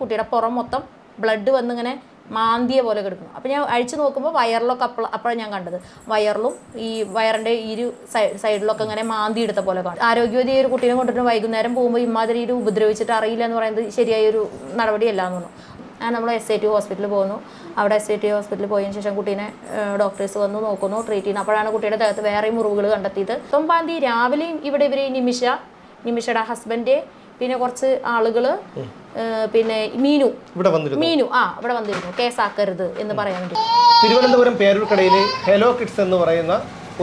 കുട്ടിയുടെ പുറം മൊത്തം ബ്ലഡ് വന്നിങ്ങനെ മാന്തിയ പോലെ കിടക്കുന്നു. അപ്പോൾ ഞാൻ അഴിച്ചു നോക്കുമ്പോൾ വയറിലൊക്കെ അപ്പോൾ അപ്പോഴാണ് ഞാൻ കണ്ടത്. വയറിലും ഈ വയറിന്റെ ഇരു സൈഡിലൊക്കെ ഇങ്ങനെ മാന്തി എടുത്ത പോലെ കാണും. ആരോഗ്യവതി ഒരു കുട്ടീനെ കൊണ്ടിട്ട് വൈകുന്നേരം പോകുമ്പോൾ ഇമാതിരി ഒരു ഉപദ്രവിച്ചിട്ട് അറിയില്ല എന്ന് പറയുന്നത് ശരിയായ ഒരു നടപടിയല്ല എന്ന് തോന്നുന്നു. അങ്ങനെ നമ്മൾ എസ് ഐ ടി ഹോസ്പിറ്റലിൽ പോകുന്നു. അവിടെ എസ് ഐ ടി ഹോസ്പിറ്റലിൽ പോയതിന് ശേഷം കുട്ടീനെ ഡോക്ടേഴ്സ് വന്ന് നോക്കുന്നു ട്രീറ്റ് ചെയ്യുന്നു. അപ്പോഴാണ് കുട്ടിയുടെ ദേഹത്ത് വേറെ മുറിവുകൾ കണ്ടെത്തിയത്. പത്തൊമ്പതാം തീയതി രാവിലെയും ഇവിടെ ഇവർ നിമിഷ നിമിഷയുടെ ഹസ്ബൻഡ് പിന്നെ കുറച്ച് ആളുകൾ പിന്നെ മീനു. ഇവിടെ വന്നിരുന്നു. മീനു ആ ഇവിടെ വന്നിരുന്നു. കേസാക്കരുത് എന്ന് പറയാൻ വേണ്ടി. തിരുവനന്തപുരം പേരൂർക്കടയിലെ ഹെലോ കിഡ്സ് എന്ന് പറയുന്ന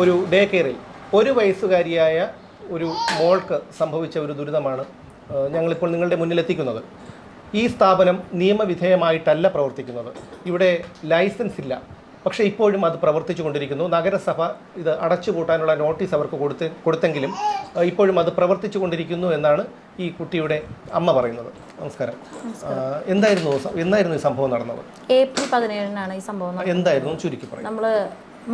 ഒരു ഡേ കെയറിൽ ഒരു വയസ്സുകാരിയായ ഒരു മോൾക്ക് സംഭവിച്ച ഒരു ദുരിതമാണ് ഞങ്ങളിപ്പോൾ നിങ്ങളുടെ മുന്നിലെത്തിക്കുന്നത്. ഈ സ്ഥാപനം നിയമവിധേയമായിട്ടല്ല പ്രവർത്തിക്കുന്നത്. ഇവിടെ ലൈസൻസ് ഇല്ല. പക്ഷേ ഇപ്പോഴും അത് പ്രവർത്തിച്ചു കൊണ്ടിരിക്കുന്നു. നഗരസഭ ഇത് അടച്ചുപൂട്ടാനുള്ള നോട്ടീസ് അവർക്ക് കൊടുത്ത് കൊടുത്തെങ്കിലും ഇപ്പോഴും അത് പ്രവർത്തിച്ചു കൊണ്ടിരിക്കുന്നു എന്നാണ് ഈ കുട്ടിയുടെ അമ്മ പറയുന്നത്. നമസ്കാരം. എന്തായിരുന്നു എന്തായിരുന്നു ഈ സംഭവം നടന്നത്? ഏപ്രിൽ പതിനേഴിനാണ് ഈ സംഭവം. എന്തായിരുന്നു? ചുരുക്കി പറയും. നമ്മൾ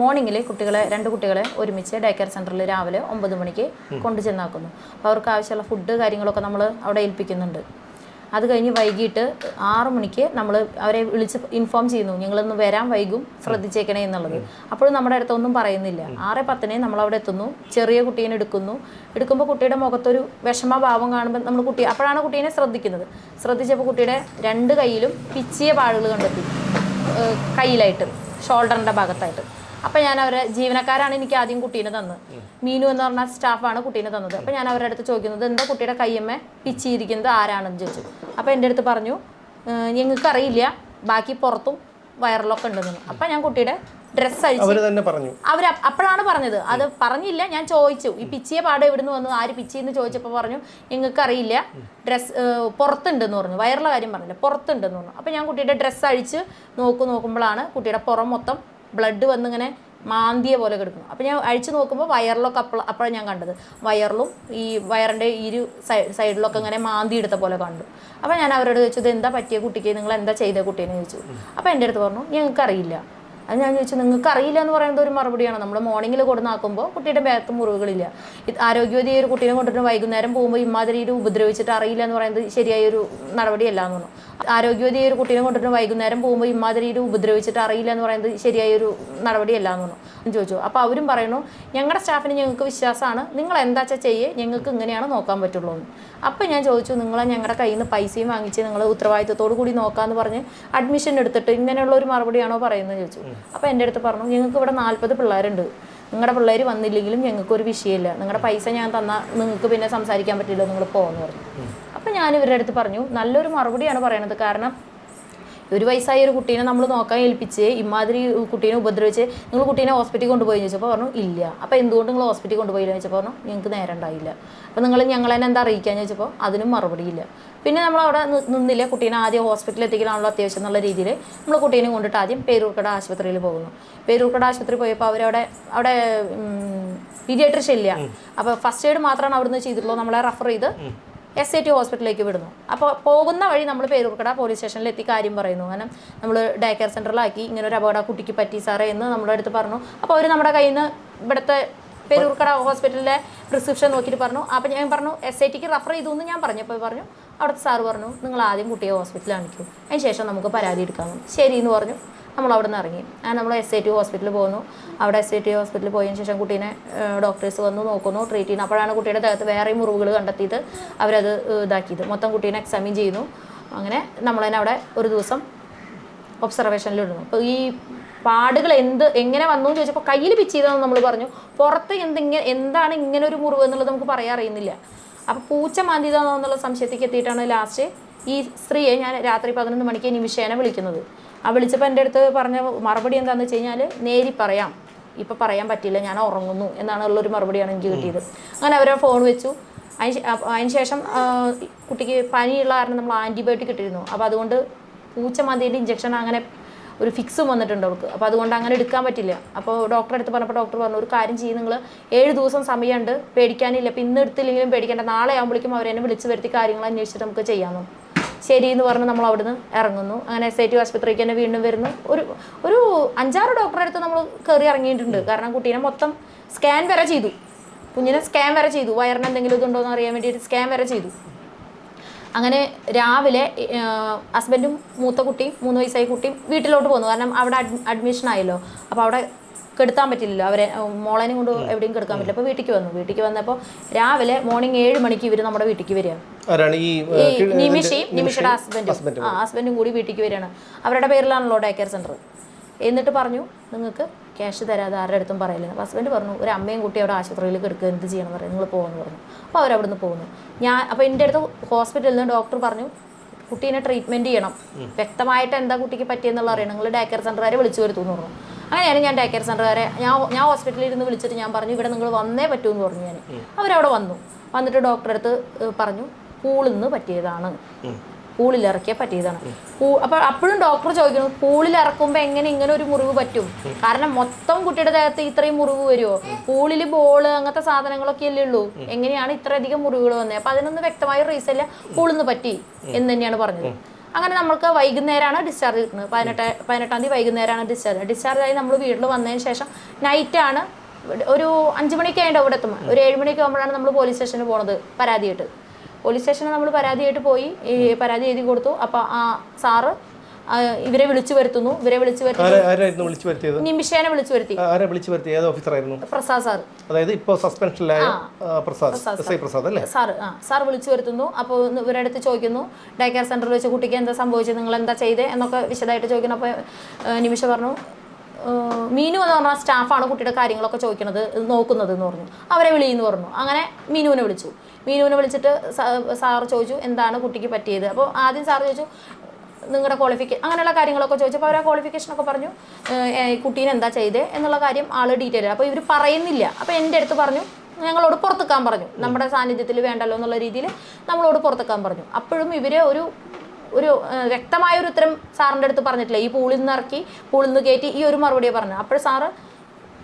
മോർണിംഗിൽ കുട്ടികളെ രണ്ട് കുട്ടികളെ ഒരുമിച്ച് ഡേ കെയർ സെന്ററിൽ രാവിലെ ഒമ്പത് മണിക്ക് കൊണ്ടു ചെന്നാക്കുന്നു അപ്പോൾ അവർക്ക് ആവശ്യമുള്ള ഫുഡ് കാര്യങ്ങളൊക്കെ നമ്മൾ അവിടെ ഏൽപ്പിക്കുന്നുണ്ട്. അത് കഴിഞ്ഞ് വൈകിട്ട് ആറു മണിക്ക് നമ്മൾ അവരെ വിളിച്ച് ഇൻഫോം ചെയ്യുന്നു. ഞങ്ങളൊന്ന് വരാൻ വൈകും ശ്രദ്ധിച്ചേക്കണേ എന്നുള്ളത്. അപ്പോഴും നമ്മുടെ അടുത്തൊന്നും പറയുന്നില്ല. ആറ് പത്തിന് നമ്മൾ അവിടെ എത്തുന്നു. ചെറിയ കുട്ടീനെ എടുക്കുന്നു. എടുക്കുമ്പോൾ കുട്ടിയുടെ മുഖത്തൊരു വിഷമഭാവം കാണുമ്പോൾ നമ്മൾ കുട്ടി അപ്പോഴാണ് കുട്ടീനെ ശ്രദ്ധിക്കുന്നത്. ശ്രദ്ധിച്ചപ്പോൾ കുട്ടിയുടെ രണ്ട് കൈയിലും പിച്ചിയ പാടുകൾ കണ്ടെത്തി. കയ്യിലായിട്ട് ഷോൾഡറിന്റെ ഭാഗത്തായിട്ട്. അപ്പം ഞാൻ അവരെ ജീവനക്കാരാണ് എനിക്ക് ആദ്യം കുട്ടീനെ തന്നത്. മീനു എന്ന് പറഞ്ഞ സ്റ്റാഫാണ് കുട്ടീനെ തന്നത്. അപ്പം ഞാൻ അവരുടെ അടുത്ത് ചോദിക്കുന്നത് എന്താ കുട്ടിയുടെ കയ്യമ്മ പിച്ചിയിരിക്കുന്നത് ആരാണെന്ന് ചോദിച്ചു. അപ്പോൾ എന്റെ അടുത്ത് പറഞ്ഞു ഞങ്ങൾക്ക് അറിയില്ല. ബാക്കി പുറത്തും വയറിലൊക്കെ ഉണ്ടെന്ന് അപ്പം ഞാൻ കുട്ടിയുടെ ഡ്രസ്സ് അഴിച്ചു പറഞ്ഞു. അവർ അപ്പോഴാണ് പറഞ്ഞത്. അത് പറഞ്ഞില്ല ഞാൻ ചോദിച്ചു. ഈ പിച്ചിയെ പാടം എവിടെ നിന്ന് വന്നു? ആര് പിച്ചിന്ന് ചോദിച്ചപ്പോൾ പറഞ്ഞു ഞങ്ങൾക്ക് അറിയില്ല. ഡ്രസ്സ് പുറത്തുണ്ടെന്ന് പറഞ്ഞു. വയറുള്ള കാര്യം പറഞ്ഞില്ല പുറത്തുണ്ടെന്ന് പറഞ്ഞു. അപ്പോൾ ഞാൻ കുട്ടിയുടെ ഡ്രസ്സ് അഴിച്ച് നോക്കു നോക്കുമ്പോഴാണ് കുട്ടിയുടെ പുറം മൊത്തം ബ്ലഡ് വന്നിങ്ങനെ മാന്തിയ പോലെ കിടക്കുന്നു. അപ്പോൾ ഞാൻ അഴിച്ചു നോക്കുമ്പോൾ വയറിലൊക്കെ അപ്പോൾ അപ്പോഴാണ് ഞാൻ കണ്ടത്. വയറിലും ഈ വയറിന്റെ ഇരു സൈ- സൈഡിലൊക്കെ ഇങ്ങനെ മാന്തി എടുത്ത പോലെ കണ്ടു. അപ്പോൾ ഞാൻ അവരോട് ചോദിച്ചത് എന്താ പറ്റിയ കുട്ടിക്ക്? നിങ്ങൾ എന്താ ചെയ്ത കുട്ടീനെ ചോദിച്ചു. അപ്പോൾ എന്റെ അടുത്ത് പറഞ്ഞു ഞങ്ങൾക്ക് അറിയില്ല അത് ഞാൻ ചോദിച്ചു നിങ്ങൾക്ക് അറിയില്ല എന്ന് പറയുന്നത് ഒരു മറുപടിയാണ്? നമ്മൾ മോർണിംഗിൽ കൊടുന്നാക്കുമ്പോൾ കുട്ടിയുടെ ബാക്ക് മുറിവുകളില്ല. ആരോഗ്യവതി ഒരു കുട്ടീനെ കൊണ്ടിട്ട് വൈകുന്നേരം പോകുമ്പോൾ ഇമാതിരി ഒരു ഉപദ്രവിച്ചിട്ട് അറിയില്ല എന്ന് പറയുന്നത് ശരിയായ ഒരു നടപടിയല്ല എന്ന് തോന്നുന്നു. ആരോഗ്യവതി ഒരു കുട്ടീനെ കൊണ്ടിട്ട് വൈകുന്നേരം പോകുമ്പോൾ ഇമാതിരി ഒരു ഉപദ്രവിച്ചിട്ട് അറിയില്ല എന്ന് പറയുന്നത് ശരിയായ ഒരു നടപടിയല്ല എന്ന് തോന്നുന്നു ചോദിച്ചു. അപ്പോൾ അവരും പറയുന്നു ഞങ്ങളുടെ സ്റ്റാഫിന് ഞങ്ങൾക്ക് വിശ്വാസമാണ് നിങ്ങൾ എന്താ വെച്ചാൽ ചെയ്യേ? ഞങ്ങൾക്ക് ഇങ്ങനെയാണ് നോക്കാൻ പറ്റുള്ളൂ. എന്ന് അപ്പോൾ ഞാൻ ചോദിച്ചു നിങ്ങൾ ഞങ്ങളുടെ കയ്യിൽ നിന്ന് പൈസയും വാങ്ങിച്ച് നിങ്ങൾ ഉത്തരവാദിത്തത്തോടു കൂടി നോക്കാമെന്ന് പറഞ്ഞ് അഡ്മിഷൻ എടുത്തിട്ട് ഇങ്ങനെയുള്ള ഒരു മറുപടിയാണോ പറയുന്നത് ചോദിച്ചു. അപ്പോൾ എന്റെ അടുത്ത് പറഞ്ഞു ഞങ്ങൾക്ക് ഇവിടെ നാൽപ്പത് പിള്ളേരുണ്ട്. നിങ്ങളുടെ പിള്ളേർ വന്നില്ലെങ്കിലും ഞങ്ങൾക്ക് ഒരു വിഷയമില്ല. നിങ്ങളുടെ പൈസ ഞാൻ തന്നാൽ നിങ്ങൾക്ക് പിന്നെ സംസാരിക്കാൻ പറ്റില്ല നിങ്ങൾ പോകുമെന്ന് പറഞ്ഞു. അപ്പോൾ ഞാൻ ഇവരുടെ അടുത്ത് പറഞ്ഞു നല്ലൊരു മറുപടിയാണ് പറയണത്. കാരണം ഒരു വയസ്സായ ഒരു കുട്ടീനെ നമ്മൾ നോക്കാൻ ഏൽപ്പിച്ച് ഇമാതിരി കുട്ടീനെ ഉപദ്രവിച്ച് നിങ്ങൾ കുട്ടീനെ ഹോസ്പിറ്റലിൽ കൊണ്ടുപോയി ചോദിച്ചപ്പോൾ പറഞ്ഞു ഇല്ല. അപ്പോൾ എന്തുകൊണ്ട് നിങ്ങൾ ഹോസ്പിറ്റലിൽ കൊണ്ടുപോയില്ല ചോദിച്ചപ്പോൾ പറഞ്ഞു ഞങ്ങൾക്ക് നേരം ഉണ്ടായില്ല. അപ്പോൾ നിങ്ങൾ ഞങ്ങളെ എന്താ അറിയിക്കാന്ന് ചോദിച്ചപ്പോൾ അതിനും മറുപടിയില്ല പിന്നെ നമ്മൾ അവിടെ നിന്നില്ല കുട്ടീനെ ആദ്യം ഹോസ്പിറ്റലിൽ എത്തിക്കലാണല്ലോ അത്യാവശ്യം എന്നുള്ള രീതിയിൽ നമ്മൾ കുട്ടീനെ കൊണ്ടിട്ട് ആദ്യം പേരൂർക്കട ആശുപത്രിയിൽ പോകുന്നു. പേരൂർക്കട ആശുപത്രി പോയപ്പോൾ അവരവിടെ അവിടെ പീഡിയാട്രിഷ്യൻ ഇല്ല. അപ്പോൾ ഫസ്റ്റ് എയ്ഡ് മാത്രമാണ് അവിടുന്ന് ചെയ്തിട്ടുള്ളൂ നമ്മളെ റെഫർ ചെയ്ത് എസ് ഐ ടി ഹോസ്പിറ്റലിലേക്ക് വിടുന്നു. അപ്പോൾ പോകുന്ന വഴി നമ്മൾ പേരൂർക്കട പോലീസ് സ്റ്റേഷനിൽ എത്തി കാര്യം പറയുന്നു. കാരണം നമ്മൾ ഡേ കെയർ സെന്ററിലാക്കി ഇങ്ങനെ ഒരു അപകട കുട്ടിക്ക് പറ്റി സാറേ എന്ന് നമ്മുടെ അടുത്ത് പറഞ്ഞു. അപ്പോൾ അവർ നമ്മുടെ കയ്യിൽ നിന്ന് ഇവിടുത്തെ പേരൂർക്കട ഹോസ്പിറ്റലിലെ പ്രിസ്ക്രിപ്ഷൻ നോക്കിയിട്ട് പറഞ്ഞു. അപ്പോൾ ഞാൻ പറഞ്ഞു എസ് ഐ ടിക്ക് റെഫർ ചെയ്തു എന്ന് ഞാൻ പറഞ്ഞപ്പോൾ പറഞ്ഞു അവിടുത്തെ സാറ് പറഞ്ഞു നിങ്ങൾ ആദ്യം കുട്ടിയെ ഹോസ്പിറ്റലിൽ കാണിക്കൂ. അതിന് ശേഷം നമുക്ക് പരാതി എടുക്കാമെന്ന് ശരി എന്ന് പറഞ്ഞു. നമ്മൾ അവിടെ നിന്ന് ഇറങ്ങി അങ്ങനെ നമ്മൾ എസ് ഐ ടി ഹോസ്പിറ്റലിൽ പോകുന്നു അവിടെ എസ് ഐ ടി ഹോസ്പിറ്റലിൽ പോയതിന് ശേഷം കുട്ടീനെ ഡോക്ടേഴ്സ് വന്ന് നോക്കുന്നു ട്രീറ്റ് ചെയ്യുന്നു. അപ്പോഴാണ് കുട്ടിയുടെ ദേഹത്ത് വേറെയും മുറിവുകൾ കണ്ടെത്തിയത്. അവരത് ഇതാക്കിയത്. മൊത്തം കുട്ടീനെ എക്സാമിൻ ചെയ്യുന്നു. അങ്ങനെ നമ്മളതിനെ അവിടെ ഒരു ദിവസം ഒബ്സർവേഷനിലിടുന്നു അപ്പോൾ ഈ പാടുകൾ എന്ത് എങ്ങനെ വന്നു എന്ന് ചോദിച്ചപ്പോൾ കയ്യിൽ പിച്ച് ചെയ്തതെന്ന് നമ്മൾ പറഞ്ഞു. പുറത്ത് എന്തിങ്ങനെ എന്താണ് ഇങ്ങനെ ഒരു മുറിവ് എന്നുള്ളത് നമുക്ക് പറയാൻ അറിയുന്നില്ല. അപ്പോൾ പൂച്ച മാന്തിയതാണോ എന്നുള്ള സംശയത്തേക്ക് എത്തിയിട്ടാണ് ലാസ്റ്റ് ഈ സ്ത്രീയെ ഞാൻ രാത്രി പതിനൊന്ന് മണിക്ക് നിമിഷേനെ വിളിക്കുന്നത്. ആ വിളിച്ചപ്പോൾ എന്റെ അടുത്ത് പറഞ്ഞ മറുപടി എന്താണെന്ന് വെച്ച് കഴിഞ്ഞാൽ നേരി പറയാം. ഇപ്പം പറയാൻ പറ്റില്ല ഞാൻ ഉറങ്ങുന്നു എന്നാണ് ഉള്ളൊരു മറുപടിയാണ് എനിക്ക് കിട്ടിയത്. അങ്ങനെ അവരെ ഫോൺ വെച്ചു. അതിന് അതിന് ശേഷം കുട്ടിക്ക് പനിയുള്ള കാരണം നമ്മൾ ആന്റിബയോട്ടിക് ഇട്ടിരുന്നു. അപ്പോൾ അതുകൊണ്ട് പൂച്ച മതിയുടെ ഇഞ്ചക്ഷൻ അങ്ങനെ ഒരു ഫിക്സും വന്നിട്ടുണ്ട് അവൾക്ക്. അപ്പോൾ അതുകൊണ്ട് അങ്ങനെ എടുക്കാൻ പറ്റില്ല. അപ്പോൾ ഡോക്ടറെ അടുത്ത് പറഞ്ഞപ്പോൾ ഡോക്ടർ പറഞ്ഞു ഒരു കാര്യം ചെയ്യും നിങ്ങൾ ഏഴ് ദിവസം സമയമുണ്ട് പേടിക്കാനില്ല. അപ്പോൾ ഇന്ന് എടുത്തില്ലെങ്കിലും പേടിക്കേണ്ട. നാളെ ആകുമ്പോഴേക്കും അവരെന്നെ വിളിച്ച് വരുത്തി കാര്യങ്ങൾ അന്വേഷിച്ചിട്ട് നമുക്ക് ചെയ്യാമെന്ന്. ശരി എന്ന് പറഞ്ഞ് നമ്മൾ അവിടുന്ന് ഇറങ്ങുന്നു. അങ്ങനെ എസ് ഐ ടി ആശുപത്രിക്ക് തന്നെ വീണ്ടും വരുന്നു. ഒരു ഒരു അഞ്ചാറ് ഡോക്ടറെ അടുത്ത് നമ്മൾ കയറി ഇറങ്ങിയിട്ടുണ്ട്. കാരണം കുട്ടീനെ മൊത്തം സ്കാൻ വരെ ചെയ്തു. കുഞ്ഞിനെ സ്കാൻ വരെ ചെയ്തു. വയറിന് എന്തെങ്കിലും ഇതുണ്ടോ എന്ന് അറിയാൻ വേണ്ടിയിട്ട് സ്കാൻ വരെ ചെയ്തു. അങ്ങനെ രാവിലെ ഹസ്ബൻഡും മൂത്ത കുട്ടിയും മൂന്ന് വയസ്സായ കുട്ടിയും വീട്ടിലോട്ട് പോന്നു. കാരണം അവിടെ അഡ്മിഷൻ ആയല്ലോ. അപ്പോൾ അവിടെ കെടുത്താൻ പറ്റില്ലല്ലോ. അവരെ മോളേനെ കൊണ്ട് എവിടെയും കെടുക്കാൻ പറ്റില്ല. അപ്പോൾ വീട്ടിലേക്ക് വന്നു. വീട്ടിലേക്ക് വന്നപ്പോൾ രാവിലെ മോർണിംഗ് ഏഴ് മണിക്ക് ഇവർ നമ്മുടെ വീട്ടിലേക്ക് വരിക. ഈ നിമിഷയും നിമിഷയുടെ ഹസ്ബൻഡും ആ ഹസ്ബൻഡും കൂടി വീട്ടിലേക്ക് വരികയാണ്. അവരുടെ പേരിലാണല്ലോ ഡേ കെയർ സെന്റർ എന്നിട്ട് പറഞ്ഞു നിങ്ങൾക്ക് ക്യാഷ് തരാതെ ആരുടെ അടുത്തും പറയില്ല? അപ്പോൾ ഹസ്ബൻഡ് പറഞ്ഞു ഒരു അമ്മയും കുട്ടി അവിടെ ആശുപത്രിയിൽ കിടക്കുക. എന്ത് ചെയ്യണം പറയും. നിങ്ങൾ പോകുമെന്ന് പറഞ്ഞു. അപ്പോൾ അവരവിടുന്ന് പോകുന്നു ഞാൻ അപ്പോൾ എന്റെ അടുത്ത് ഹോസ്പിറ്റലിൽ നിന്ന് ഡോക്ടർ പറഞ്ഞു കുട്ടീനെ ട്രീറ്റ്മെന്റ് ചെയ്യണം. വ്യക്തമായിട്ട് എന്താ കുട്ടിക്ക് പറ്റിയെന്നുള്ള അറിയണം. നിങ്ങൾ ഡേ കെയർ സെന്ററുകാരെ വിളിച്ചു വരുത്തുമെന്ന് പറഞ്ഞു. അങ്ങനെയാണ് ഞാൻ ഡേ കെയർ വരെ ഞാൻ ഞാൻ ഹോസ്പിറ്റലിൽ ഇരുന്ന് വിളിച്ചിട്ട് ഞാൻ പറഞ്ഞു ഇവിടെ നിങ്ങൾ വന്നേ പറ്റൂ എന്ന് പറഞ്ഞു ഞാൻ അവരവിടെ വന്നു. വന്നിട്ട് ഡോക്ടറെ അടുത്ത് പറഞ്ഞു പൂളിൽ നിന്ന് പറ്റിയതാണ്. പൂളിൽ ഇറക്കിയാൽ പറ്റിയതാണ്. പൂ- അപ്പോൾ അപ്പോഴും ഡോക്ടർ ചോദിക്കുന്നു പൂളിൽ ഇറക്കുമ്പോൾ എങ്ങനെ ഇങ്ങനെ ഒരു മുറിവ് പറ്റും? കാരണം മൊത്തം കുട്ടിയുടെ ദേഹത്ത് ഇത്രയും മുറിവ് വരുമോ പൂളിൽ ബോൾ അങ്ങനത്തെ സാധനങ്ങളൊക്കെ അല്ലേ ഉള്ളൂ. എങ്ങനെയാണ് ഇത്രയധികം മുറിവുകൾ വന്നത് അപ്പം അതിനൊന്നും വ്യക്തമായ റീസൺ ഇല്ല പൂളിൽ നിന്ന് പറ്റി എന്ന് തന്നെയാണ് പറഞ്ഞത്. അങ്ങനെ നമ്മൾക്ക് വൈകുന്നേരമാണ് ഡിസ്ചാർജ് കിട്ടുന്നത്. പതിനെട്ട് പതിനെട്ടാം തീയതി വൈകുന്നേരമാണ് ഡിസ്ചാർജ് ഡിസ്ചാർജ് ആയി നമ്മൾ വീട്ടിൽ വന്നതിന് ശേഷം നൈറ്റാണ് ഒരു അഞ്ച് മണിക്ക് ആയിട്ട് ഇവിടെ എത്തും. ഒരു ഏഴ് മണിക്ക് ആകുമ്പോഴാണ് നമ്മൾ പോലീസ് സ്റ്റേഷനിൽ പോണത് പരാതിയായിട്ട് പോലീസ് സ്റ്റേഷനിൽ നമ്മൾ പരാതിയായിട്ട് പോയി ഈ പരാതി എഴുതി കൊടുത്തു. അപ്പോൾ ആ സാറ് ഇവരെ വിളിച്ചു വരുത്തുന്നു. ഇവരെ വിളിച്ചു വരുത്തുന്നു ആരായിരുന്നു വിളിച്ചു വരുത്തിയത്? നിമിഷേനെ വിളിച്ചു വരുത്തി. ആരെ വിളിച്ചു വരുത്തി? ഏത് ഓഫീസറായിരുന്നു? പ്രസാദ് സാർ. അതായത് ഇപ്പോൾ സസ്പെൻഷനിലായ പ്രസാദ്. എസ് ഐ പ്രസാദ് അല്ലേ? സാർ ആ സാർ വിളിച്ചു വരുത്തുന്നു. അപ്പോൾ ഇവരുടെ അടുത്ത് ചോദിക്കുന്നു ഡേ കെയർ സെന്ററിൽ വെച്ച് കുട്ടിക്ക് എന്താ സംഭവിച്ചത്? നിങ്ങൾ എന്താ ചെയ്തേ? എന്നൊക്കെ വിശദമായിട്ട് ചോദിക്കുന്നു. അപ്പോൾ നിമിഷ പറഞ്ഞു മീനു എന്ന് പറഞ്ഞ സ്റ്റാഫാണ് കുട്ടിയുടെ കാര്യങ്ങളൊക്കെ ചോദിക്കുന്നത് നോക്കുന്നത് എന്ന് പറഞ്ഞു. അവരെ വിളിയെന്ന് പറഞ്ഞു. അങ്ങനെ മീനുവിനെ വിളിച്ചു. മീനുവിനെ വിളിച്ചിട്ട് സാർ ചോദിച്ചു എന്താണ് കുട്ടിക്ക് പറ്റിയത്? അപ്പോൾ ആദ്യം സാർ ചോദിച്ചു നിങ്ങളുടെ ക്വാളിഫിക്കേഷൻ അങ്ങനെയുള്ള കാര്യങ്ങളൊക്കെ ചോദിച്ചപ്പോൾ അവർ ആ ക്വാളിഫിക്കേഷനൊക്കെ പറഞ്ഞു കുട്ടീനെ എന്താ ചെയ്തേ? എന്നുള്ള കാര്യം ആൾ ഡീറ്റെയിൽ അപ്പോൾ ഇവർ പറയുന്നില്ല. അപ്പോൾ എന്റെ അടുത്ത് പറഞ്ഞു ഞങ്ങളോട് പുറത്തേക്കാൻ പറഞ്ഞു. നമ്മുടെ സാന്നിധ്യത്തിൽ വേണ്ടല്ലോ എന്നുള്ള രീതിയിൽ നമ്മളോട് പുറത്തേക്കാൻ പറഞ്ഞു. അപ്പോഴും ഇവർ ഒരു ഒരു വ്യക്തമായ ഒരു ഉത്തരം സാറിന്റെ അടുത്ത് പറഞ്ഞിട്ടില്ല. ഈ പൂളിൽ നിന്ന് ഇറക്കി പൂളിൽ നിന്ന് കയറ്റി ഈ ഒരു മറുപടിയെ പറഞ്ഞു അപ്പോൾ സാറ്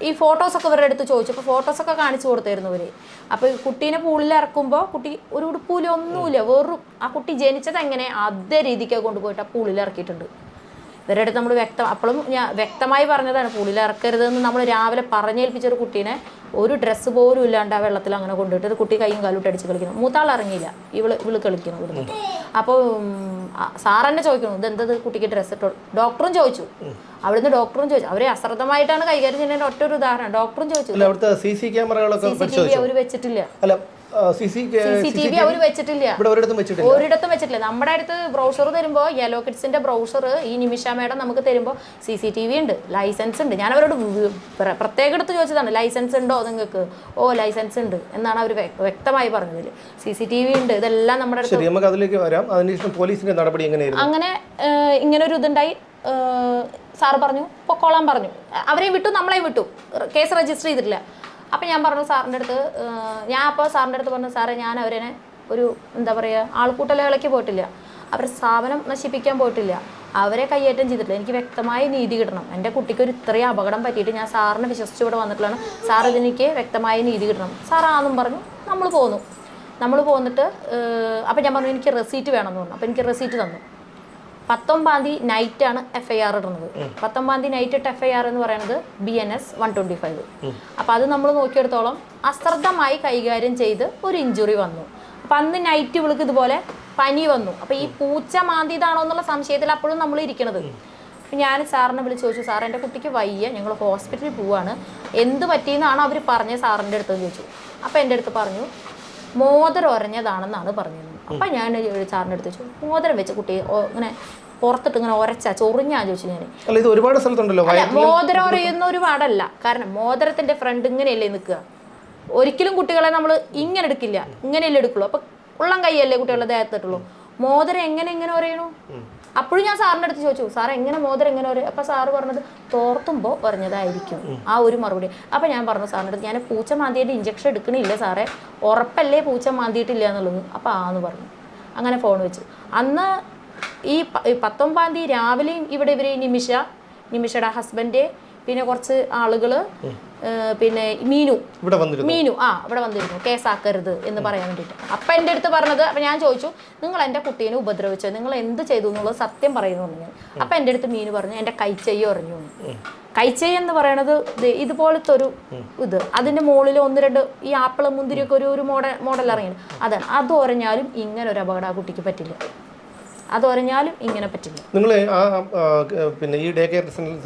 ഈ ഫോട്ടോസൊക്കെ ഇവരുടെ അടുത്ത് ചോദിച്ചു. അപ്പോൾ ഫോട്ടോസൊക്കെ കാണിച്ചു കൊടുത്തായിരുന്നു ഇവർ അപ്പോൾ ഈ കുട്ടീനെ പൂളിൽ ഇറക്കുമ്പോൾ കുട്ടി ഒരു ഉടുപ്പൂല ഒന്നുമില്ല. വെറും ആ കുട്ടി ജനിച്ചത് എങ്ങനെ? അതേ രീതിക്ക് കൊണ്ടുപോയിട്ട് ആ പൂളിൽ ഇറക്കിയിട്ടുണ്ട്. ഇവരുടെ അടുത്ത് നമ്മൾ വ്യക്തം അപ്പോഴും ഞാൻ വ്യക്തമായി പറഞ്ഞതാണ് പൂളിൽ ഇറക്കരുതെന്ന് നമ്മൾ രാവിലെ പറഞ്ഞേൽപ്പിച്ച ഒരു കുട്ടീനെ ഒരു ഡ്രസ്സ് പോലും ഇല്ലാണ്ട് ആ വെള്ളത്തിൽ അങ്ങനെ കൊണ്ടുപോയിട്ട് ഒരു കുട്ടി കൈയും കാലും അടിച്ച് കളിക്കുന്നു. മൂത്താൾ ഇറങ്ങിയില്ല ഇവൾ ഇവൾ കളിക്കുന്നു ഇവിടുന്ന്. അപ്പോൾ സാർ തന്നെ ചോദിക്കുന്നു ഇത് എന്തത് കുട്ടിക്ക് ഡ്രസ്സ് ഇട്ടോ? ഡോക്ടറും ചോദിച്ചു. അവിടുന്ന് ഡോക്ടറും ചോദിച്ചു. അവരെ അശ്രദ്ധമായിട്ടാണ് കൈകാര്യം ചെയ്യുന്നതിന്റെ ഒറ്റ ഒരു ഉദാഹരണം. ഡോക്ടറും ചോദിച്ചു. സി സി ടി വി അവർ വെച്ചിട്ടില്ല. സി സി ടി വി അവർ വെച്ചിട്ടില്ല. ഒരിടത്തും വെച്ചിട്ടില്ല. നമ്മുടെ അടുത്ത് ബ്രൗഷർ തരുമ്പോൾ യെല്ലോ കിഡ്സിന്റെ ബ്രൗഷർ ഈ നിമിഷ മേഡം നമുക്ക് തരുമ്പോൾ സി സി ടി വി ഉണ്ട്. ലൈസൻസ് ഉണ്ട്. ഞാൻ അവരോട് പ്രത്യേക പ്ര- എടുത്ത് ചോദിച്ചതാണ് ലൈസൻസ് ഉണ്ടോ നിങ്ങൾക്ക്? ഓ ലൈസൻസ് ഉണ്ട്. എന്നാണ് അവർ വ്യക്തമായി പറഞ്ഞതിൽ. സി സി ടി വി ഉണ്ട്. ഇതെല്ലാം നമ്മുടെ അടുത്ത് നമുക്ക് അതിലേക്ക് വരാം. അതിനുശേഷം പോലീസിന്റെ നടപടി എങ്ങനെയായിരുന്നു? അങ്ങനെ ഇങ്ങനെ ഒരു ഇതുണ്ടായി. സാറ് പറഞ്ഞു പൊക്കോളാൻ പറഞ്ഞു. അവരെയും വിട്ടു നമ്മളെയും വിട്ടു. കേസ് രജിസ്റ്റർ ചെയ്തിട്ടില്ല. അപ്പം ഞാൻ പറഞ്ഞു സാറിന്റെ അടുത്ത് ഞാൻ അപ്പോൾ സാറിന്റെ അടുത്ത് പറഞ്ഞു സാറേ ഞാൻ അവരെ ഒരു എന്താ പറയുക ആൾക്കൂട്ടലകളയ്ക്ക് പോയിട്ടില്ല. അവർ സ്ഥാപനം നശിപ്പിക്കാൻ പോയിട്ടില്ല. അവരെ കയ്യേറ്റം ചെയ്തിട്ടില്ല. എനിക്ക് വ്യക്തമായ നീതി കിട്ടണം. എന്റെ കുട്ടിക്ക് ഒരു ഇത്രയും അപകടം പറ്റിയിട്ട് ഞാൻ സാറിനെ വിശ്വസിച്ച് ഇവിടെ വന്നിട്ടുള്ളതാണ്. സാർ ഇതെനിക്ക് വ്യക്തമായ നീതി കിട്ടണം. സാറാന്നും പറഞ്ഞു നമ്മൾ പോന്നു. നമ്മൾ പോന്നിട്ട് അപ്പം ഞാൻ പറഞ്ഞു എനിക്ക് റെസീറ്റ് വേണമെന്ന് പറഞ്ഞു. അപ്പോൾ എനിക്ക് റെസീറ്റ് തന്നു. പത്തൊമ്പതാം തീയതി നൈറ്റാണ് എഫ് ഐ ആർ ഇടുന്നത്. പത്തൊമ്പതാം തീയതി നൈറ്റ് ഇട്ട് എഫ് ഐ ആർ എന്ന് പറയുന്നത് B N S one twenty five അപ്പോൾ അത് നമ്മൾ നോക്കിയെടുത്തോളം അശ്രദ്ധമായി കൈകാര്യം ചെയ്ത് ഒരു ഇഞ്ചുറി വന്നു. അപ്പം അന്ന് നൈറ്റ് ഇവൾക്ക് ഇതുപോലെ പനി വന്നു. അപ്പോൾ ഈ പൂച്ച മാന്തിയതാണോ എന്നുള്ള സംശയത്തിൽ അപ്പോഴും നമ്മൾ ഇരിക്കണത്. അപ്പം ഞാൻ സാറിനെ വിളിച്ച് ചോദിച്ചു സാർ എന്റെ കുട്ടിക്ക് വയ്യ ഞങ്ങൾ ഹോസ്പിറ്റലിൽ പോവാണ്. എന്ത് പറ്റിയെന്നാണ് അവർ പറഞ്ഞത് സാറിന്റെ അടുത്ത്? ചോദിച്ചു. അപ്പോൾ എന്റെ അടുത്ത് പറഞ്ഞു മോതിരം ഒരഞ്ഞതാണെന്നാണ് പറഞ്ഞത്. അപ്പം ഞാൻ സാറിന്റെ അടുത്ത് ചോദിച്ചു മോതിരം വെച്ച് കുട്ടി ഇങ്ങനെ പുറത്തിട്ട് ഇങ്ങനെ ഒരച്ച ചൊറിഞ്ഞാ ചോദിച്ചു ഞാൻ ഇത് ഒരുപാട് സ്ഥലത്തുണ്ടല്ലോ മോതിരം അറിയുന്ന ഒരു പാടല്ല കാരണം മോതിരത്തിന്റെ ഫ്രണ്ട് ഇങ്ങനെയല്ലേ നിൽക്കുക. ഒരിക്കലും കുട്ടികളെ നമ്മൾ ഇങ്ങനെ എടുക്കില്ല. ഇങ്ങനെയല്ലേ എടുക്കുള്ളൂ. അപ്പൊ ഉള്ളം കൈയല്ലേ കുട്ടികളുടെ ദേഹത്തിട്ടുള്ളൂ മോതിരം എങ്ങനെ ഇങ്ങനെ പറയണു? അപ്പോഴും ഞാൻ സാറിന്റെ അടുത്ത് ചോദിച്ചു സാർ എങ്ങനെ മോതിരം എങ്ങനെ ഒരു അപ്പം സാറ് പറഞ്ഞത് തോർത്തുമ്പോൾ പറഞ്ഞതായിരിക്കും ആ ഒരു മറുപടി. അപ്പോൾ ഞാൻ പറഞ്ഞു സാറിന്റെ അടുത്ത് ഞാൻ പൂച്ച മാന്തിയുടെ ഇഞ്ചക്ഷൻ എടുക്കണില്ല സാറേ. ഉറപ്പല്ലേ പൂച്ച മാന്തിയിട്ടില്ല എന്നുള്ളത്? അപ്പോൾ ആന്ന് പറഞ്ഞു. അങ്ങനെ ഫോൺ വെച്ചു. അന്ന് ഈ പത്തൊമ്പതാം തീയതി രാവിലെയും ഇവിടെ ഇവർ നിമിഷ നിമിഷയുടെ ഹസ്ബൻഡ് പിന്നെ കുറച്ച് ആളുകൾ പിന്നെ മീനു. ഇവിടെ വന്നിരുന്നു? മീനു. ആ ഇവിടെ വന്നിരുന്നു. കേസാക്കരുത് എന്ന് പറയാൻ വേണ്ടിട്ട്. അപ്പം എന്റെ അടുത്ത് പറഞ്ഞത് അപ്പം ഞാൻ ചോദിച്ചു നിങ്ങൾ എന്റെ കുട്ടീനെ ഉപദ്രവിച്ചു നിങ്ങൾ എന്ത് ചെയ്തു എന്നുള്ളത് സത്യം പറയുന്നു പറഞ്ഞു. അപ്പം എന്റെ അടുത്ത് മീനു പറഞ്ഞു എന്റെ കൈച്ചയ്യ പറഞ്ഞു കൈച്ചയ്യ എന്ന് പറയണത് ഇതുപോലത്തെ ഒരു ഇത്. അതിന്റെ മുകളിൽ ഒന്ന് രണ്ട് ഈ ആപ്പിൾ മുന്തിരിയൊക്കെ ഒരു ഒരു മോഡൽ മോഡൽ ഇറങ്ങി അതാണ്. അത് ഒരഞ്ഞാലും ഇങ്ങനെ ഒരു അപകടം ആ കുട്ടിക്ക് പറ്റില്ല. അത് ഒരഞ്ഞാലും ഇങ്ങനെ പറ്റില്ല. നിങ്ങൾ ആ പിന്നെ ഈ ഡേ കെയർ സെന്ററിൽ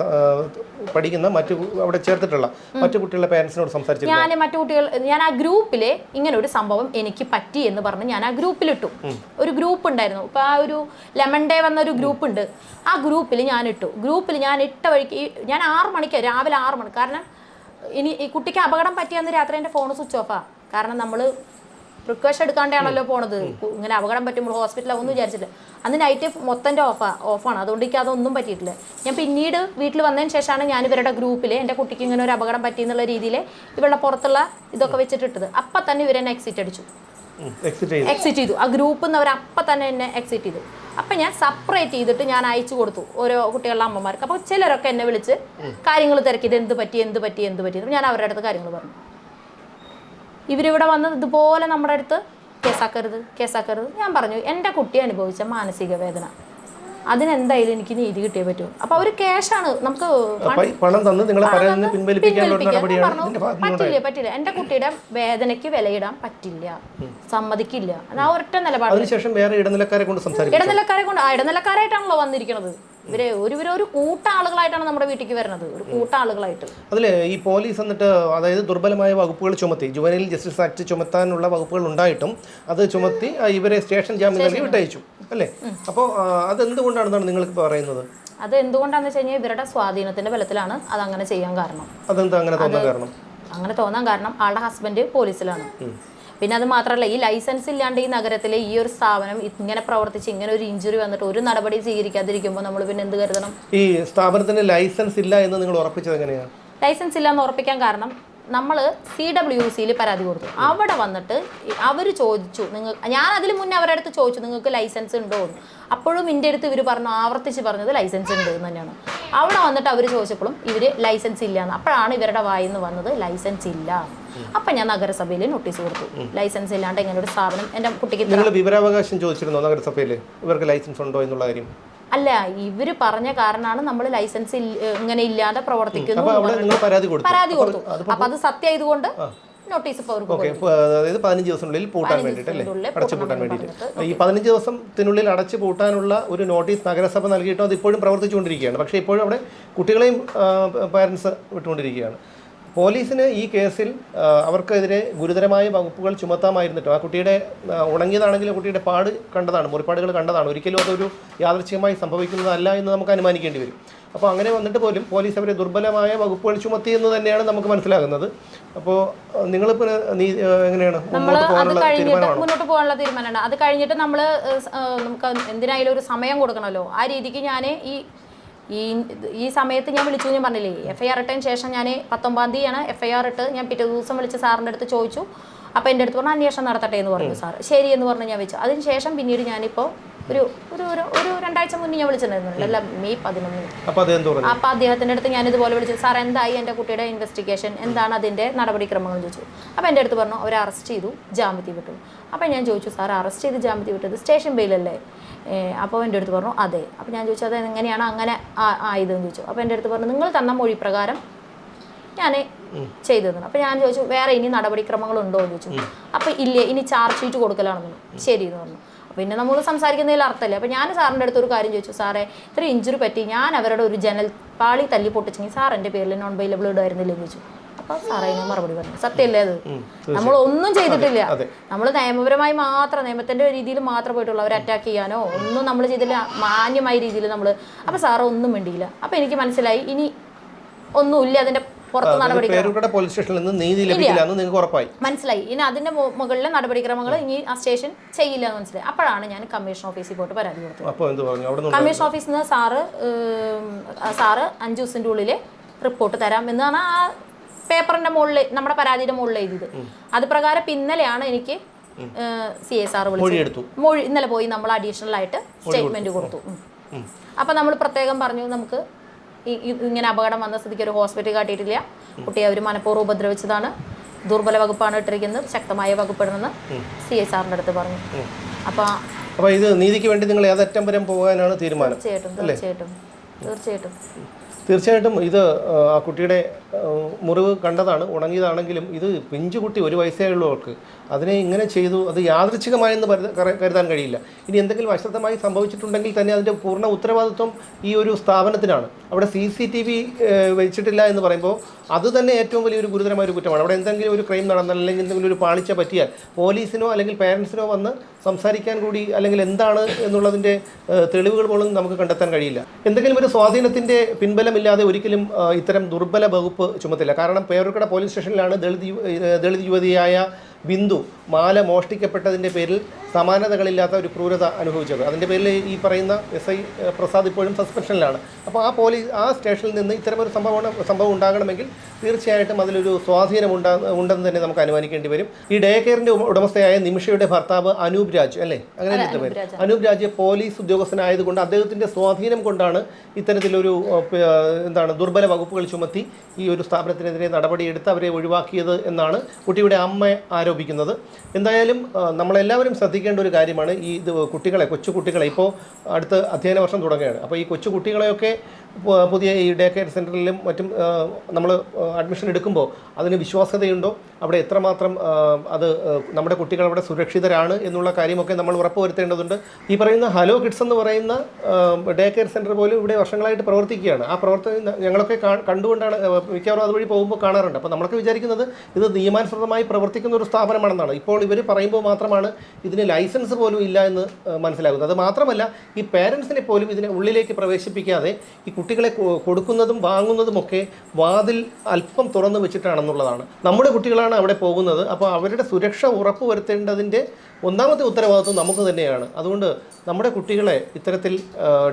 പഠിക്കുന്ന മറ്റു അവിടെ ചേർത്തിട്ടുള്ള മറ്റു കുട്ടികളുടെ പേരൻസിനോട് സംസാരിച്ചു ഞാൻ മറ്റു കുട്ടികൾ ഞാൻ ആ ഗ്രൂപ്പിലെ ഇങ്ങനെ ഒരു സംഭവം എനിക്ക് പറ്റി എന്ന് പറഞ്ഞ് ഞാൻ ആ ഗ്രൂപ്പിലിട്ടു. ഒരു ഗ്രൂപ്പ് ഉണ്ടായിരുന്നു ഇപ്പൊ ആ ഒരു ലെമൺ ഡേ വന്ന ഒരു ഗ്രൂപ്പ് ഉണ്ട് ആ ഗ്രൂപ്പിൽ ഞാൻ ഇട്ടു ഗ്രൂപ്പിൽ ഞാൻ ഇട്ട വഴിക്ക് ഞാൻ ആറ് മണിക്ക് രാവിലെ ആറ് മണി കാരണം ഇനി ഈ കുട്ടിക്ക് അപകടം പറ്റിയെന്ന് രാത്രി എന്റെ ഫോൺ സ്വിച്ച് ഓഫാ. കാരണം നമ്മൾ പ്രിക്കോഷൻ എടുക്കാണ്ടാണല്ലോ പോണത്. ഇങ്ങനെ അപകടം പറ്റുമ്പോൾ ഹോസ്പിറ്റലിൽ ഒന്നും വിചാരിച്ചില്ല അന്ന് നൈറ്റ് മൊത്തന്റെ ഓഫാ ഓഫാണ് അതുകൊണ്ട് എനിക്ക് അതൊന്നും പറ്റിയിട്ടില്ല. ഞാൻ പിന്നീട് വീട്ടിൽ വന്നതിന് ശേഷമാണ് ഞാൻ ഇവരുടെ ഗ്രൂപ്പിൽ എന്റെ കുട്ടിക്ക് ഇങ്ങനെ ഒരു അപകടം പറ്റി എന്നുള്ള രീതിയിൽ ഇവരുടെ പുറത്തുള്ള ഇതൊക്കെ വെച്ചിട്ടിട്ടത്. അപ്പം തന്നെ ഇവരെന്നെ എക്സിറ്റ് അടിച്ചു. എക്സിറ്റ് ചെയ്തു. ആ ഗ്രൂപ്പിൽ നിന്ന് അവർ അപ്പം തന്നെ എന്നെ എക്സിറ്റ് ചെയ്തു. അപ്പം ഞാൻ സെപ്പറേറ്റ് ചെയ്തിട്ട് ഞാൻ അയച്ചു കൊടുത്തു ഓരോ കുട്ടികളുടെ അമ്മമാർക്ക്. അപ്പോൾ ചിലരൊക്കെ എന്നെ വിളിച്ച് കാര്യങ്ങൾ തിരക്കി ഇത് എന്ത് പറ്റി എന്ത് പറ്റി എന്ത് പറ്റി ഞാൻ അവരുടെ അടുത്ത് കാര്യങ്ങൾ പറഞ്ഞു. ഇവരിവിടെ വന്ന് ഇതുപോലെ നമ്മുടെ അടുത്ത് കേസാക്കരുത് കേസാക്കരുത്. ഞാൻ പറഞ്ഞു എന്റെ കുട്ടി അനുഭവിച്ച മാനസിക വേദന. അതിനെന്തായാലും എനിക്ക് നീതി കിട്ടിയേ പറ്റൂ. അപ്പൊ അവർ ക്യാഷാണ് നമുക്ക് പണം തന്ന് നിങ്ങളെ പറ്റില്ല പറ്റില്ല. എന്റെ കുട്ടിയുടെ വേദനയ്ക്ക് വിലയിടാൻ പറ്റില്ല. സമ്മതിക്കില്ല. ആ ഒരൊറ്റ നിലപാട് ഇടനിലക്കാരെ കൊണ്ട് ഇടനിലക്കാരെ കൊണ്ട് ആ ഇടനിലക്കാരായിട്ടാണല്ലോ വന്നിരിക്കുന്നത് ഇവർ ഒരു ഒരു കൂട്ട ആളുകളായിട്ടാണ് നമ്മുടെ വീട്ടിലേക്ക് വരുന്നത്. ഒരു കൂട്ട ആളുകളായിട്ട് അതിൽ ഈ പോലീസ് എന്നിട്ട് അതായത് ദുർബലമായ വകുപ്പുകൾ ചുമത്തി ജുവനൈൽ ജസ്റ്റിസ് ആക്ട് ചുമത്താനുള്ള വകുപ്പുകൾ ഉണ്ടായിട്ടും അത് ചുമത്തി ഇവരെ സ്റ്റേഷൻ ജാമ്യം നൽകി വിട്ടയച്ചു അല്ലേ? അപ്പോൾ അതെന്തുകൊണ്ടാണെന്നാണ് നിങ്ങൾക്ക് പറയുന്നത്? അത് എന്തുകൊണ്ടാന്ന് വെച്ച് കഴിഞ്ഞാൽ ഇവരുടെ സ്വാധീനത്തിന്റെ ബലത്തിലാണ് അത് അങ്ങനെ ചെയ്യാൻ കാരണം. അതെന്താ അങ്ങനെ തോന്നാൻ കാരണം? അങ്ങനെ തോന്നാൻ കാരണം ആളുടെ ഹസ്ബൻഡ് പോലീസിലാണ്. പിന്നെ അത് മാത്രമല്ല ഈ ലൈസൻസ് ഇല്ലാണ്ട് ഈ നഗരത്തിലെ ഈ ഒരു സ്ഥാപനം ഇങ്ങനെ പ്രവർത്തിച്ച് ഇങ്ങനെ ഒരു ഇഞ്ചുറി വന്നിട്ട് ഒരു നടപടി സ്വീകരിക്കാതിരിക്കുമ്പോൾ നമ്മൾ പിന്നെ എന്ത് കരുതണം? ഈ സ്ഥാപനത്തിന് ലൈസൻസ് ഇല്ല എന്ന് നിങ്ങൾ ഉറപ്പിച്ചത് എങ്ങനെയാണ് ലൈസൻസ് ഇല്ലാന്ന് ഉറപ്പിക്കാൻ കാരണം നമ്മൾ സി ഡബ്ല്യു സിയിൽ പരാതി കൊടുത്തു. അവിടെ വന്നിട്ട് അവർ ചോദിച്ചു നിങ്ങൾ ഞാൻ അതിൽ മുന്നേ അവരുടെ അടുത്ത് ചോദിച്ചു നിങ്ങൾക്ക് ലൈസൻസ് ഉണ്ടോ? എന്ന്. അപ്പോഴും എന്റെ അടുത്ത് ഇവർ പറഞ്ഞു ആവർത്തിച്ച് പറഞ്ഞത് ലൈസൻസ് ഉണ്ട് എന്ന് തന്നെയാണ്. അവിടെ വന്നിട്ട് അവർ ചോദിച്ചപ്പോഴും ഇവർ ലൈസൻസ് ഇല്ല എന്ന്. അപ്പോഴാണ് ഇവരുടെ വായിൽ നിന്ന് വന്നത് ലൈസൻസ് ഇല്ല അപ്പൊ ഞാൻ നഗരസഭയിൽ നോട്ടീസ് കൊടുത്തു. ലൈസൻസ് ഇല്ലാണ്ട് ഇങ്ങനെ ഒരു സ്ഥാപനം എന്റെ കുട്ടിക്ക് വിവരാവകാശം ചോദിച്ചിരുന്നോ നഗരസഭയിൽ ഇവർക്ക് ലൈസൻസ് ഉണ്ടോ എന്നുള്ള കാര്യം? അല്ല ഇവർ പറഞ്ഞ കാരണമാണ് നമ്മൾ ലൈസൻസ് ഇങ്ങനെ ഇല്ലാതെ പ്രവർത്തിക്കുന്നു പരാതി കൊടുത്തു. അപ്പൊ അത് സത്യമായതുകൊണ്ട് നോട്ടീസ് അതായത് പതിനഞ്ച് ദിവസത്തിനുള്ളിൽ പൂട്ടാൻ വേണ്ടിയിട്ട് അല്ലേ? ദിവസത്തിനുള്ളിൽ അടച്ചു പൂട്ടാൻ വേണ്ടിയിട്ട് ഈ പതിനഞ്ച് ദിവസത്തിനുള്ളിൽ അടച്ചു പൂട്ടാനുള്ള ഒരു നോട്ടീസ് നഗരസഭ നൽകിയിട്ടും അത് ഇപ്പോഴും പ്രവർത്തിച്ചുകൊണ്ടിരിക്കുകയാണ്. പക്ഷേ ഇപ്പോഴും അവിടെ കുട്ടികളെയും പാരന്റ്സ് വിട്ടുകൊണ്ടിരിക്കുകയാണ്. പോലീസിന് ഈ കേസിൽ അവർക്കെതിരെ ഗുരുതരമായ വകുപ്പുകൾ ചുമത്താമായിരുന്നിട്ടും ആ കുട്ടിയുടെ ഉണങ്ങിയതാണെങ്കിലും കുട്ടിയുടെ പാട് കണ്ടതാണ് മുറിപ്പാടുകൾ കണ്ടതാണ്. ഒരിക്കലും അതൊരു യാദൃച്ഛികമായി സംഭവിക്കുന്നതല്ല എന്ന് നമുക്ക് അനുമാനിക്കേണ്ടി വരും. അപ്പോൾ അങ്ങനെ വന്നിട്ട് പോലും പോലീസ് അവരെ ദുർബലമായ വകുപ്പുകൾ ചുമത്തി എന്ന് തന്നെയാണ് നമുക്ക് മനസ്സിലാകുന്നത്. അപ്പോൾ നിങ്ങൾ നീ എങ്ങനെയാണ് നമ്മൾ അത് കഴിഞ്ഞിട്ട് മുന്നോട്ട് പോകാനുള്ള തീരുമാനമാണ്. അത് കഴിഞ്ഞിട്ട് നമ്മൾ നമുക്ക് എന്തിനായാലും ഒരു സമയം കൊടുക്കണമല്ലോ. ആ രീതിക്ക് ഞാൻ ഈ ഈ ഈ സമയത്ത് ഞാൻ വിളിച്ചു ഞാൻ പറഞ്ഞില്ലേ എഫ് ഐ ആർ ഇട്ടതിന് ശേഷം ഞാൻ പത്തൊമ്പതാം തീയതിയാണ് എഫ് ഐ ആർ ഇട്ട് ഞാൻ പിറ്റേ ദിവസം വിളിച്ച് സാറിന്റെ അടുത്ത് ചോദിച്ചു. അപ്പോൾ എന്റെ അടുത്ത് പറഞ്ഞു അന്വേഷണം നടത്തട്ടെ എന്ന് പറഞ്ഞു സാർ ശരി എന്ന് പറഞ്ഞ് ഞാൻ വെച്ചു അതിന് ശേഷം പിന്നീട് ഞാനിപ്പോൾ ഒരു ഒരു ഒരു ഒരു രണ്ടാഴ്ച മുന്നേ ഞാൻ വിളിച്ചിട്ടുണ്ടായിരുന്നു. അല്ല മെയ് പതിനൊന്നിന് അപ്പോൾ അതെന്ത് പറഞ്ഞു? അപ്പോൾ അദ്ദേഹത്തിന്റെ അടുത്ത് ഞാൻ ഇതുപോലെ വിളിച്ചു. സാർ എന്തായി എന്റെ കുട്ടിയുടെ ഇൻവെസ്റ്റിഗേഷൻ എന്താണ് അതിന്റെ നടപടിക്രമങ്ങൾ? ചോദിച്ചു. അപ്പോൾ എന്റെ അടുത്ത് പറഞ്ഞു അവർ അറസ്റ്റ് ചെയ്തു ജാമ്യത്തിൽ വിട്ടു. അപ്പോൾ ഞാൻ ചോദിച്ചു സാർ അറസ്റ്റ് ചെയ്ത് ജാമ്യത്തിൽ വിട്ടത് സ്റ്റേഷൻ ബെയിലല്ലേ അപ്പോൾ എന്റെ അടുത്ത് പറഞ്ഞു അതെ. അപ്പോൾ ഞാൻ ചോദിച്ചു അത് എങ്ങനെയാണ് അങ്ങനെ ആ- ആയതെന്ന് ചോദിച്ചു. അപ്പോൾ എന്റെ അടുത്ത് പറഞ്ഞു നിങ്ങൾ തന്ന മൊഴി പ്രകാരം ഞാൻ ചെയ്തു തന്നു അപ്പോൾ ഞാൻ ചോദിച്ചു വേറെ ഇനി നടപടിക്രമങ്ങളുണ്ടോ? എന്ന് ചോദിച്ചു. അപ്പോൾ ഇല്ല ഇനി ചാർജ് ഷീറ്റ് കൊടുക്കലാണെന്ന്. ശരി എന്ന് പറഞ്ഞു. പിന്നെ നമ്മൾ സംസാരിക്കുന്നതിൽ അർത്ഥമില്ല. അപ്പോൾ ഞാൻ സാറിന്റെ അടുത്ത് ഒരു കാര്യം ചോദിച്ചു സാറേ ഇത്ര ഇഞ്ചുറി പറ്റി ഞാൻ അവരുടെ ഒരു ജനൽ പാളി തല്ലി പൊട്ടിച്ചെങ്കിൽ സാർ എന്റെ പേരിൽ നോൺ ബൈലബിൾ ഇടായിരുന്നില്ല? എന്ന് ചോദിച്ചു. അപ്പോൾ സാറേ ഞാൻ മറുപടി പറഞ്ഞു. സത്യമല്ലേ അത്? നമ്മൾ ഒന്നും ചെയ്തിട്ടില്ല. നമ്മൾ നിയമപരമായി മാത്രം നിയമത്തിന്റെ രീതിയിൽ മാത്രം പോയിട്ടുള്ളൂ അവരെ അറ്റാക്ക് ചെയ്യാനോ ഒന്നും നമ്മൾ ചെയ്തില്ല മാന്യമായ രീതിയിൽ നമ്മൾ അപ്പോൾ സാറ് ഒന്നും വേണ്ടിയില്ല അപ്പോൾ എനിക്ക് മനസ്സിലായി ഇനി ഒന്നുമില്ല അതിന്റെ പുറത്ത് നടപടി പേരുകളുടെ പോലീസ് സ്റ്റേഷനിൽ നിന്ന് നീതി ലഭിക്കില്ല എന്ന് നിങ്ങൾക്ക് ഉറപ്പായി. മനസ്സിലായി. ഇനി അതിന്റെ മുകളിലെ നടപടിക്രമങ്ങൾ ഇനി ആ സ്റ്റേഷൻ ചെയ്യില്ല എന്ന് മനസ്സിലായി. അപ്പോഴാണ് ഞാൻ കമ്മീഷൻ ഓഫീസിൽ പോയിട്ട് പരാതി കൊടുത്തത്. കമ്മീഷൻ ഓഫീസിൽ നിന്ന് സാറ് സാറ് അഞ്ച് ദിവസത്തിന്റെ ഉള്ളിൽ റിപ്പോർട്ട് തരാം എന്നാണ് ആ പേപ്പറിന്റെ മുകളിൽ നമ്മുടെ പരാതിയുടെ മുകളിൽ എഴുതിയത്. അത് പ്രകാരം ഇന്നലെയാണ് എനിക്ക് സി എസ് ആർ വിളിച്ചത്. മൊഴി ഇന്നലെ പോയി നമ്മൾ അഡീഷണൽ ആയിട്ട് സ്റ്റേറ്റ്മെന്റ് കൊടുത്തു. അപ്പൊ നമ്മൾ പ്രത്യേകം പറഞ്ഞു നമുക്ക് ഇങ്ങനെ അപകടം വന്ന സ്ഥിതിക്ക് ഒരു ഹോസ്പിറ്റൽ കാട്ടിയിട്ടില്ല. കുട്ടിയെ അവർ മനഃപൂർവം ഉപദ്രവിച്ചതാണ്. ദുർബല വകുപ്പാണ് ഇട്ടിരിക്കുന്നത്. ശക്തമായ വകുപ്പിടണമെന്ന് സി എസ് ആറിന്റെ അടുത്ത് പറഞ്ഞു. അപ്പൊ അപ്പോൾ ഇത് നീതിക്ക് വേണ്ടി നിങ്ങൾ ഏതറ്റം വരെ പോകാനാണ് തീരുമാനം? തീർച്ചയായിട്ടും തീർച്ചയായിട്ടും തീർച്ചയായിട്ടും. തീർച്ചയായിട്ടും ഇത് ആ, കുട്ടിയുടെ മുറിവ് കണ്ടതാണ് ഉണങ്ങിയതാണെങ്കിലും ഇത് പിഞ്ചു കുട്ടി ഒരു വയസ്സേ ഉള്ളവർക്ക് അതിനെ ഇങ്ങനെ ചെയ്തു അത് യാദൃച്ഛികമായെന്ന് കരുത- കരുതാൻ കഴിയില്ല. ഇനി എന്തെങ്കിലും അശ്രദ്ധമായി സംഭവിച്ചിട്ടുണ്ടെങ്കിൽ തന്നെ അതിന്റെ പൂർണ ഉത്തരവാദിത്വം ഈ ഒരു സ്ഥാപനത്തിനാണ്. അവിടെ സി സി ടി വി വെച്ചിട്ടില്ല എന്ന് പറയുമ്പോൾ അത് തന്നെ ഏറ്റവും വലിയൊരു ഗുരുതരമായ ഒരു കുറ്റമാണ്. അവിടെ എന്തെങ്കിലും ഒരു ക്രൈം നടന്നാൽ അല്ലെങ്കിൽ എന്തെങ്കിലും ഒരു പാളിച്ച പറ്റിയാൽ പോലീസിനോ അല്ലെങ്കിൽ പേരൻസിനോ വന്ന് സംസാരിക്കാൻ കൂടി അല്ലെങ്കിൽ എന്താണ് എന്നുള്ളതിന്റെ തെളിവുകൾ പോലും നമുക്ക് കണ്ടെത്താൻ കഴിയില്ല. എന്തെങ്കിലും ഒരു സ്വാധീനത്തിന്റെ പിൻബലമില്ലാതെ ഒരിക്കലും ഇത്തരം ദുർബല വകുപ്പ് ചുമത്തില്ല. കാരണം പേരൂർക്കട പോലീസ് സ്റ്റേഷനിലാണ് ദളിത് ദളിത് യുവതിയായ ബിന്ദു മാല മോഷ്ടിക്കപ്പെട്ടതിന്റെ പേരിൽ സമാനതകളില്ലാത്ത ഒരു ക്രൂരത അനുഭവിച്ചത് അതിന്റെ പേരിൽ ഈ പറയുന്ന എസ് ഐ പ്രസാദ് ഇപ്പോഴും സസ്പെൻഷനിലാണ്. അപ്പോൾ ആ പോലീസ് ആ സ്റ്റേഷനിൽ നിന്ന് ഇത്തരമൊരു സംഭവം സംഭവം ഉണ്ടാകണമെങ്കിൽ തീർച്ചയായിട്ടും അതിലൊരു സ്വാധീനം ഉണ്ടാ ഉണ്ടെന്ന് തന്നെ നമുക്ക് അനുമാനിക്കേണ്ടി വരും. ഈ ഡേ കെയറിന്റെ ഉടമസ്ഥയായ നിമിഷയുടെ ഭർത്താവ് അനൂപ് രാജ് അല്ലേ? അങ്ങനെ പേര്? അനൂപ് രാജ്. പോലീസ് ഉദ്യോഗസ്ഥനായതുകൊണ്ട് അദ്ദേഹത്തിന്റെ സ്വാധീനം കൊണ്ടാണ് ഇത്തരത്തിലൊരു എന്താണ് ദുർബല വകുപ്പുകൾ ചുമത്തി ഈ ഒരു സ്ഥാപനത്തിനെതിരെ നടപടിയെടുത്ത് അവരെ ഒഴിവാക്കിയത് എന്നാണ് കുട്ടിയുടെ അമ്മ ആരോപിക്കുന്നത്. എന്തായാലും നമ്മളെല്ലാവരും ശ്രദ്ധിക്കേണ്ട ഒരു കാര്യമാണ് ഈ ഇത് കുട്ടികളെ കൊച്ചു കുട്ടികളെ ഇപ്പോൾ അടുത്ത അധ്യയന വർഷം തുടങ്ങുകയാണ്. അപ്പോൾ ഈ കൊച്ചു കുട്ടികളെയൊക്കെ പുതിയ ഈ ഡേ കെയർ സെന്ററിലും മറ്റും നമ്മൾ അഡ്മിഷൻ എടുക്കുമ്പോൾ അതിന് വിശ്വാസ്യതയുണ്ടോ? അവിടെ എത്രമാത്രം അത് നമ്മുടെ കുട്ടികൾ അവിടെ സുരക്ഷിതരാണ് എന്നുള്ള കാര്യമൊക്കെ നമ്മൾ ഉറപ്പുവരുത്തേണ്ടതുണ്ട്. ഈ പറയുന്ന ഹലോ കിഡ്സ് എന്ന് പറയുന്ന ഡേ കെയർ സെന്റർ പോലും ഇവിടെ വർഷങ്ങളായിട്ട് പ്രവർത്തിക്കുകയാണ്. ആ പ്രവർത്തനം ഞങ്ങളൊക്കെ കണ്ടുകൊണ്ടാണ് മിക്കവാറും അതുവഴി പോകുമ്പോൾ കാണാറുണ്ട്. അപ്പോൾ നമ്മളൊക്കെ വിചാരിക്കുന്നത് ഇത് നിയമാനുസൃതമായി പ്രവർത്തിക്കുന്ന ഒരു സ്ഥാപനമാണെന്നാണ്. ഇപ്പോൾ ഇവർ പറയുമ്പോൾ മാത്രമാണ് ഇതിന് ലൈസൻസ് പോലും ഇല്ല എന്ന് മനസ്സിലാകുന്നത്. അത് മാത്രമല്ല ഈ പേരൻസിനെ പോലും ഇതിനെ ഉള്ളിലേക്ക് പ്രവേശിപ്പിക്കാതെ ഈ കുട്ടികളെ കൊടുക്കുന്നതും വാങ്ങുന്നതുമൊക്കെ വാതിൽ അല്പം തുറന്നു വെച്ചിട്ടാണെന്നുള്ളതാണ്. നമ്മുടെ കുട്ടികളാണ് അവിടെ പോകുന്നത്. അപ്പോൾ അവരുടെ സുരക്ഷ ഉറപ്പുവരുത്തേണ്ടതിന്റെ ഒന്നാമത്തെ ഉത്തരവാദിത്വം നമുക്ക് തന്നെയാണ്. അതുകൊണ്ട് നമ്മുടെ കുട്ടികളെ ഇത്തരത്തിൽ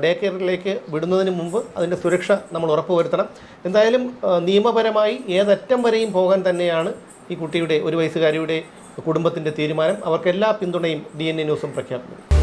ഡേ കെയറിലേക്ക് വിടുന്നതിന് മുമ്പ് അതിന്റെ സുരക്ഷ നമ്മൾ ഉറപ്പുവരുത്തണം. എന്തായാലും നിയമപരമായി ഏതറ്റം വരെയും പോകാൻ തന്നെയാണ് ഈ കുട്ടിയുടെ ഒരു വയസ്സുകാരിയുടെ കുടുംബത്തിന്റെ തീരുമാനം. അവർക്ക് എല്ലാ പിന്തുണയും ഡി എൻ എ ന്യൂസും പ്രഖ്യാപിക്കും